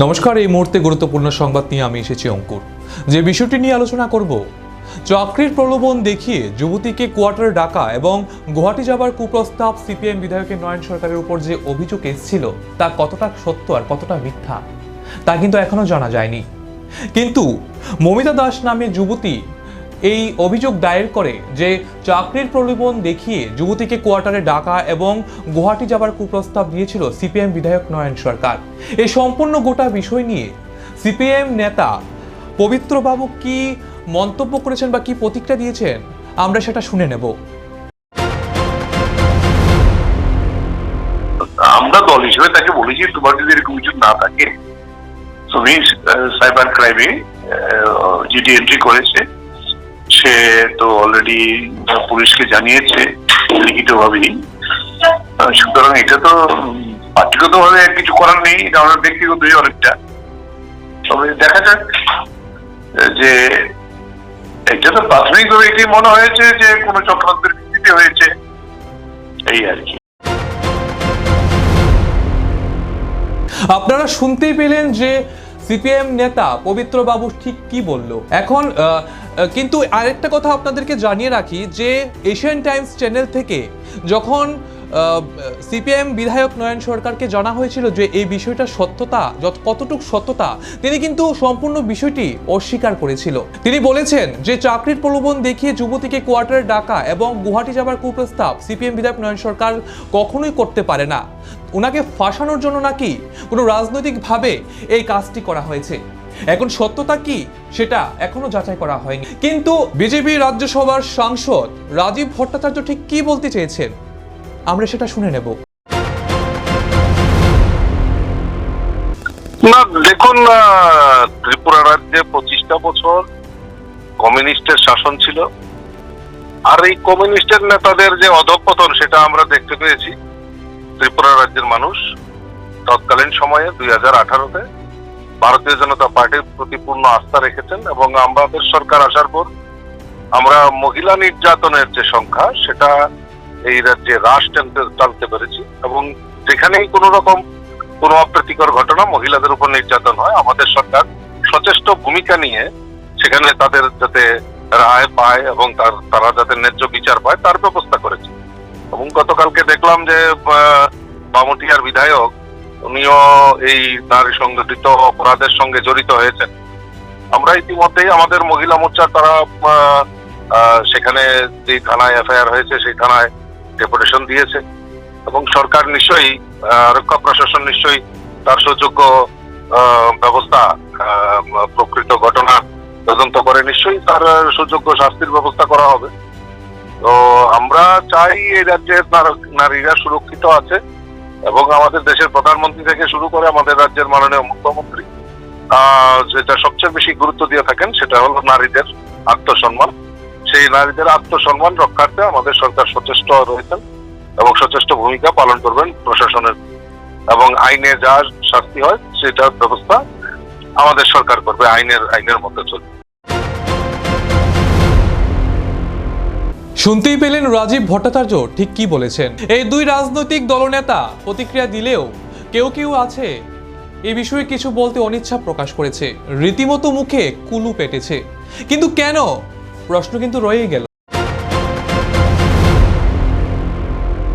নমস্কার, এই মুহূর্তে গুরুত্বপূর্ণ সংবাদ নিয়ে আমি এসেছি অঙ্কুর। যে বিষয়টি নিয়ে আলোচনা করব, চাকরির প্রলোভন দেখিয়ে যুবতীকে কোয়ার্টার ডাকা এবং গুয়াহাটি যাবার কুপ্রস্তাব সিপিএম বিধায়কের নয়ন সরকারের উপর যে অভিযোগ এসেছিল, তা কতটা সত্য আর কতটা মিথ্যা, তা কিন্তু এখনও জানা যায়নি। কিন্তু মমিতা দাস নামে যুবতী এই অভিযোগ দায়ের করে যে চাকরির প্রলোভন দেখিয়ে যুবতীকে কোয়ার্টারে ডাকা এবং গুয়াহাটি যাবার কুপ্রস্তাব দিয়েছিল সিপিএম বিধায়ক নয়ন সরকার। এই সম্পূর্ণ গোটা বিষয় নিয়ে সিপিএম নেতা পবিত্রবাবু কি মন্তব্য করেছেন বা কি প্রতিক্রিয়া দিয়েছেন, আমরা সেটা শুনে নেব। আমরা দল হিসেবে তাকে বলেছি, তোমার যদি এরকম কিছু না থাকে তুমি সাইবার ক্রাইমে যেটি এন্ট্রি করেছে সে তো অলরেডি পুলিশকে জানিয়েছে লিখিত ভাবেই সুতরাং এটা তো পার্টিগত ভাবে কিছু করার নেই, এটা আমাদের ব্যক্তিগতই অনেকটা। তবে দেখা যাক যে এটা তো প্রাথমিকভাবে এটাই মনে হয়েছে যে কোনো চক্রান্তের ভিত্তিতে হয়েছে, এই আর কি। আপনারা শুনতেই পেলেন যে সিপিএম নেতা পবিত্র বাবু ঠিক কি বলল? এখন কিন্তু আরেকটা কথা আপনাদেরকে জানিয়ে রাখি যে এশিয়ান টাইমস চ্যানেল থেকে যখন সিপিএম বিধায়ক নয়ন সরকারকে জানা হয়েছিল যে এই বিষয়টা সত্যতা, যত, কতটুকু সত্যতা, তিনি কিন্তু সম্পূর্ণ বিষয়টি অস্বীকার করেছিল। তিনি বলেছেন যে চাকরির প্রলোভন দেখিয়ে যুবতীকে কোয়ার্টারে ডাকা এবং গুয়াহাটি যাবার কুপ্রস্তাব সিপিএম বিধায়ক নয়ন সরকার কখনোই করতে পারে না। ওনাকে ফাঁসানোর জন্য নাকি কোনো রাজনৈতিকভাবে এই কাজটি করা হয়েছে? এখন সত্যতা কি সেটা এখনও যাচাই করা হয়নি। কিন্তু বিজেপি রাজ্যসভার সাংসদ রাজীব ভট্টাচার্য ঠিক কি বলতে চেয়েছেন? আমরা সেটা শুনে নেব। না, দেখুন ত্রিপুরা রাজ্যে পঁচিশটা বছর কমিউনিস্টের শাসন ছিল। আর এই কমিউনিস্টের নেতাদের যে অধঃপতন, সেটা আমরা দেখতে পেয়েছি। ত্রিপুরা রাজ্যের মানুষ তৎকালীন সময়ে দুই হাজার আঠারোতে ভারতীয় জনতা পার্টির প্রতি পূর্ণ আস্থা রেখেছেন এবং আমাদের সরকার আসার পর আমরা মহিলা নির্যাতনের যে সংখ্যা, সেটা এই রাজ্যে হ্রাস টানতে পেরেছি এবং যেখানেই কোনো রকম কোনো অপ্রীতিকর ঘটনা মহিলাদের উপর নির্যাতন হয়, আমাদের সরকার সচেষ্ট ভূমিকা নিয়ে সেখানে তাদের যাতে রায় পায় এবং তার, তারা যাতে ন্যায্য বিচার পায়, তার ব্যবস্থা করেছে। এবং গতকালকে দেখলাম যে বামুটিয়ার বিধায়ক, উনিও এই নারী সংগঠিত অপরাধের সঙ্গে জড়িত হয়েছেন। আমরা ইতিমধ্যেই আমাদের মহিলা মোর্চার তারা সেখানে যে থানায় এফআইআর হয়েছে, সেই থানায় ডেপুটেশন দিয়েছে। এবং সরকার নিশ্চয়ই রক্ষা প্রশাসন নিশ্চয়ই তার সুযোগ্য ব্যবস্থা প্রকৃত ঘটনা তদন্ত করে নিশ্চয়ই তার সুযোগ্য শাস্তির ব্যবস্থা করা হবে। তো আমরা চাই এই রাজ্যের নারীরা সুরক্ষিত আছে এবং আমাদের দেশের প্রধানমন্ত্রী থেকে শুরু করে আমাদের রাজ্যের মাননীয় মুখ্যমন্ত্রী যেটা সবচেয়ে বেশি গুরুত্ব দিয়ে থাকেন সেটা হলো নারীদের আত্মসম্মান। সেই নারীদের আত্মসম্মান রক্ষার্থে আমাদের সরকার সচেষ্ট রয়েছেন এবং সচেষ্ট ভূমিকা পালন করবেন প্রশাসনের। এবং আইনে যা শাস্তি হয় সেটার ব্যবস্থা আমাদের সরকার করবে, আইনের আইনের মধ্যে চলবে। শুনতেই পেলেন রাজীব ভট্টাচার্য ঠিক কি বলেছেন। এই দুই রাজনৈতিক দলনেতা প্রতিক্রিয়া দিলেও কেউ কেউ আছে এ বিষয়ে কিছু বলতে অনিচ্ছা প্রকাশ করেছে। রীতিমতো মুখে কুলু পেটেছে। কিন্তু কেন? প্রশ্ন কিন্তু রয়েই গেল।